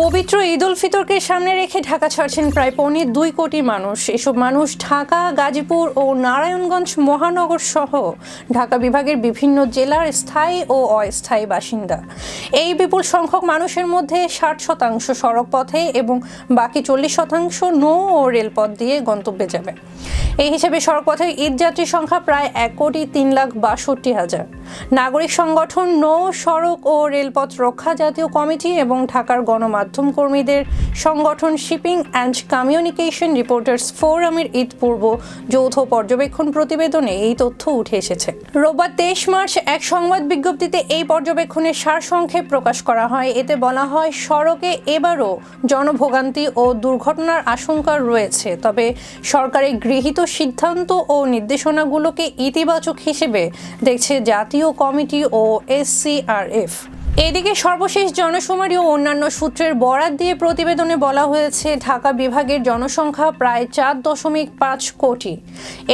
পবিত্র ঈদ উল ফিতরকে সামনে রেখে ঢাকা ছাড়ছেন প্রায় পৌনে দুই কোটি মানুষ। এসব মানুষ ঢাকা, গাজীপুর ও নারায়ণগঞ্জ মহানগর সহ ঢাকা বিভাগের বিভিন্ন জেলার স্থায়ী ও অস্থায়ী বাসিন্দা। এই বিপুল সংখ্যক মানুষের মধ্যে ষাট শতাংশ সড়ক পথে এবং বাকি চল্লিশ শতাংশ নৌ ও রেলপথ দিয়ে গন্তব্যে যাবে। এই হিসেবে সড়কপথে ঈদযাত্রী সংখ্যা প্রায় এক কোটি তিন লাখ বাষট্টি হাজার। নাগরিক সংগঠন নৌ, সড়ক ও রেলপথ রক্ষা জাতীয় কমিটি এবং ঢাকার গণমাধ্যম কর্মীদের সংগঠন শিপিং অ্যান্ড কমিউনিকেশন রিপোর্টার্স ফোরামের ঈদ পূর্ব যৌথ পর্যবেক্ষণ প্রতিবেদনে এই তথ্য উঠে এসেছে। রোববার তেইশ মার্চ এক সংবাদ বিজ্ঞপ্তিতে এই পর্যবেক্ষণের সারসংক্ষেপ প্রকাশ করা হয়। এতে বলা হয়, সড়কে এবারও জনভোগান্তি ও দুর্ঘটনার আশঙ্কা রয়েছে। তবে সরকারের গৃহীত সিদ্ধান্ত ও নির্দেশনাগুলোকে ইতিবাচক হিসেবে দেখছে জাতীয় কমিটি ও এসসিআরএফ। এদিকে সর্বশেষ জনশুমারি ও অন্যান্য সূত্রের বরাত দিয়ে প্রতিবেদনে বলা হয়েছে, ঢাকা বিভাগের জনসংখ্যা প্রায় চার দশমিক পাঁচ কোটি।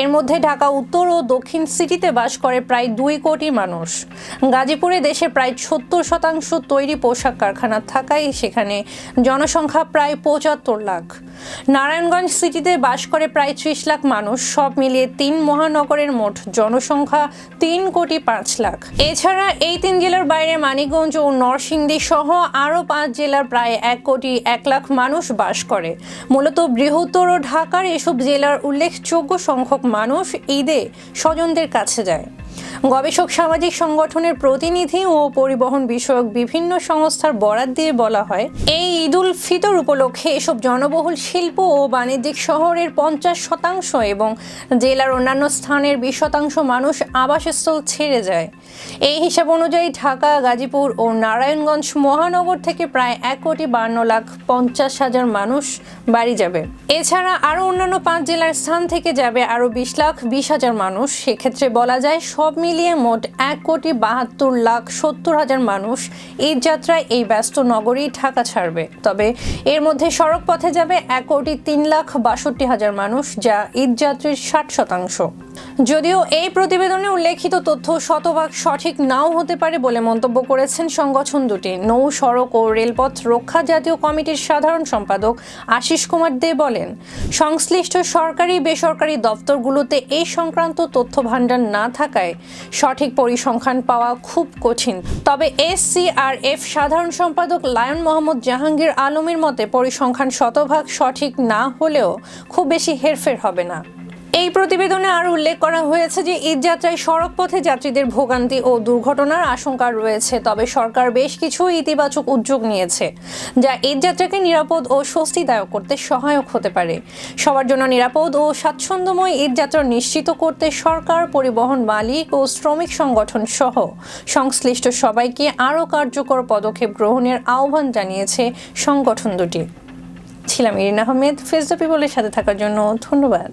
এর মধ্যে ঢাকা উত্তর ও দক্ষিণ সিটিতে বাস করে প্রায় দুই কোটি মানুষ। গাজীপুরে দেশে প্রায় সত্তর শতাংশ তৈরি পোশাক কারখানা থাকায় সেখানে জনসংখ্যা প্রায় পঁচাত্তর লাখ। নারায়ণগঞ্জ সিটিতে বাস করে প্রায় ত্রিশ লাখ মানুষ। সব মিলিয়ে তিন মহানগরের মোট জনসংখ্যা তিন কোটি পাঁচ লাখ। এছাড়া এই তিন জেলার বাইরে মানিকগঞ্জ ও নরসিংদী সহ আরও পাঁচ জেলার প্রায় এক কোটি এক লাখ মানুষ বাস করে। মূলত বৃহত্তর ঢাকার এসব জেলার উল্লেখযোগ্য সংখ্যক মানুষ ঈদে স্বজনদের কাছে যায়। গবেষক সামাজিক সংগঠনের প্রতিনিধি ও পরিবহন বিষয়ক বিভিন্ন সংস্থার বরাত দিয়ে বলা হয়, এই ঈদ উল ফিতর উপলক্ষে এসব জনবহুল শিল্প ও বাণিজ্যিক শহরের পঞ্চাশ শতাংশ এবং জেলার অন্যান্য স্থানের বিশ শতাংশ মানুষ আবাসস্থল ছেড়ে যায়। এই হিসাব অনুযায়ী ঢাকা, গাজীপুর ও নারায়ণগঞ্জ মহানগর থেকে প্রায় এক কোটি বান্ন লাখ পঞ্চাশ হাজার মানুষ বাড়ি যাবে। এছাড়া আরও অন্যান্য পাঁচ জেলার স্থান থেকে যাবে আরও বিশ লাখ বিশ হাজার মানুষ। সেক্ষেত্রে বলা যায় সব মিলিয়ে মোট এক কোটি বাহাত্তর লাখ সত্তর হাজার মানুষ ঈদ যাত্রায় এই ব্যস্ত নগরী ঢাকা ছাড়বে। তবে এর মধ্যে সড়ক পথে যাবে এক কোটি তিন লাখ বাষট্টি হাজার মানুষ যা ঈদ যাত্রীর ষাট শতাংশ। যদিও এই প্রতিবেদনে উল্লেখিত তথ্য শতভাগ সঠিক নাও হতে পারে বলে মন্তব্য করেছেন সংগঠন দুটি, নৌ সড়ক ও রেলপথ রক্ষা জাতীয় কমিটির সাধারণ সম্পাদক আশিস কুমার দে বলেন, সংশ্লিষ্ট সরকারি বেসরকারি দপ্তরগুলোতে এই সংক্রান্ত তথ্য ভাণ্ডার না থাকায় সঠিক পরিসংখ্যান পাওয়া খুব কঠিন। তবে এসসিআরএফ সাধারণ সম্পাদক লায়ন মোহাম্মদ জাহাঙ্গীর আলমের মতে পরিসংখ্যান শতভাগ সঠিক না হলেও খুব বেশি হেরফের হবে না। এই প্রতিবেদনে আরও উল্লেখ করা হয়েছে যে ঈদ যাত্রায় সড়ক পথে যাত্রীদের ভোগান্তি ও দুর্ঘটনার আশঙ্কা রয়েছে, তবে সরকার বেশ কিছু ইতিবাচক উদ্যোগ নিয়েছে, যা ঈদ যাত্রাকে নিরাপদ ও স্বস্তিদায়ক করতে সহায়ক হতে পারে। সবার জন্য নিরাপদ ও স্বাচ্ছন্দ্যময় ঈদ যাত্রা নিশ্চিত করতে সরকার, পরিবহন মালিক ও শ্রমিক সংগঠন সহ সংশ্লিষ্ট সবাইকে আরও কার্যকর পদক্ষেপ গ্রহণের আহ্বান জানিয়েছে সংগঠন দুটি। ছিলাম ইরিন আহমেদ। ফেস পিপলের সাথে থাকার জন্য ধন্যবাদ।